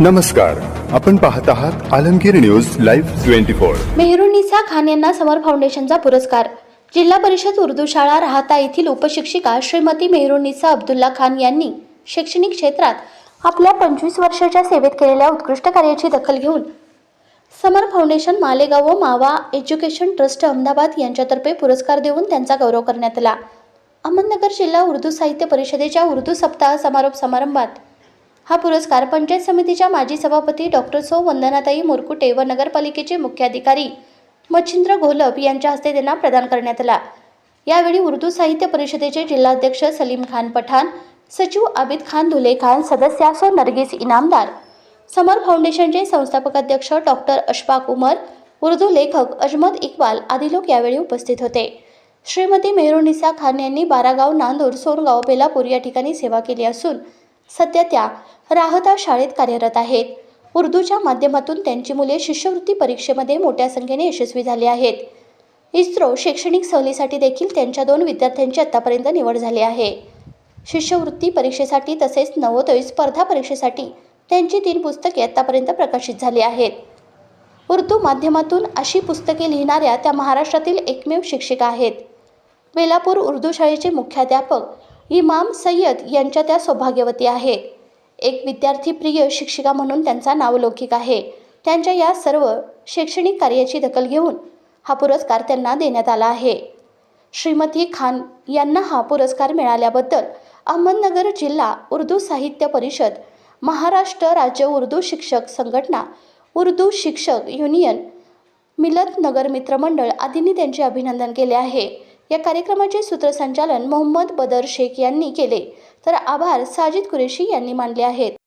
नमस्कार आपण पाहत आहात Alamgir news live twenty four. Mehrunnisa Khan यांना समर फाउंडेशनचा पुरस्कार. जिल्हा परिषद उर्दू शाळा राहता येथील उपशिक्षिका श्रीमती मेहरुन्निसा अब्दुल्ला खान यांनी शैक्षणिक क्षेत्रात आपल्या पंचवीस वर्षाच्या सेवेत केलेल्या उत्कृष्ट कार्याची दखल घेऊन समर फाउंडेशन मालेगाव व मावा एज्युकेशन ट्रस्ट अहमदाबाद यांच्यातर्फे पुरस्कार देऊन त्यांचा गौरव करण्यात आला. अहमदनगर जिल्हा उर्दू साहित्य परिषदेच्या उर्दू सप्ताह समारोप समारंभात हा पुरस्कार पंचायत समितीच्या माजी सभापती डॉक्टर सौ वंदनाताई मुरकुटे व नगरपालिकेचे मुख्याधिकारी मच्छिंद्र घोलप यांच्या हस्ते त्यांना प्रदान करण्यात आला. यावेळी उर्दू साहित्य परिषदेचे जिल्हाध्यक्ष सलीम खान पठाण सचिव आबिद खान धुले खान सदस्य सो नरगिस इनामदार समर फाउंडेशनचे संस्थापक अध्यक्ष डॉक्टर अशफाक उमर उर्दू लेखक अजमत इक्बाल आदी लोक यावेळी उपस्थित होते. श्रीमती मेहरुनिसा खान यांनी बारागाव नांदूर सोनगाव बेलापूर या ठिकाणी सेवा केली असून सध्या त्या राहता शाळेत कार्यरत आहेत. उर्दूच्या माध्यमातून त्यांची मुले शिष्यवृत्ती परीक्षेमध्ये मोठ्या संख्येने यशस्वी झाली आहेत. इस्रो शैक्षणिक सहलीसाठी देखील त्यांच्या दोन विद्यार्थ्यांची आतापर्यंत निवड झाली आहे. शिष्यवृत्ती परीक्षेसाठी तसेच नवोदय स्पर्धा परीक्षेसाठी त्यांची तीन पुस्तके आतापर्यंत प्रकाशित झाली आहेत. उर्दू माध्यमातून अशी पुस्तके लिहिणाऱ्या त्या महाराष्ट्रातील एकमेव शिक्षिका आहेत. बेलापूर उर्दू शाळेचे मुख्याध्यापक इमाम सय्यद यांच्या त्या सौभाग्यवती आहेत एक विद्यार्थीप्रिय शिक्षिका म्हणून त्यांचा नावलौकिक आहे. त्यांच्या या सर्व शैक्षणिक कार्याची दखल घेऊन हा पुरस्कार त्यांना देण्यात आला आहे. श्रीमती खान यांना हा पुरस्कार मिळाल्याबद्दल अहमदनगर जिल्हा उर्दू साहित्य परिषद महाराष्ट्र राज्य उर्दू शिक्षक संघटना उर्दू शिक्षक युनियन मिलत नगर मित्रमंडळ आदींनी त्यांचे अभिनंदन केले आहे. या कार्यक्रमाचे सूत्रसंचालन मोहम्मद बदर शेख यांनी केले. तर आभार साजिद कुरेशी यांनी मानले आहेत.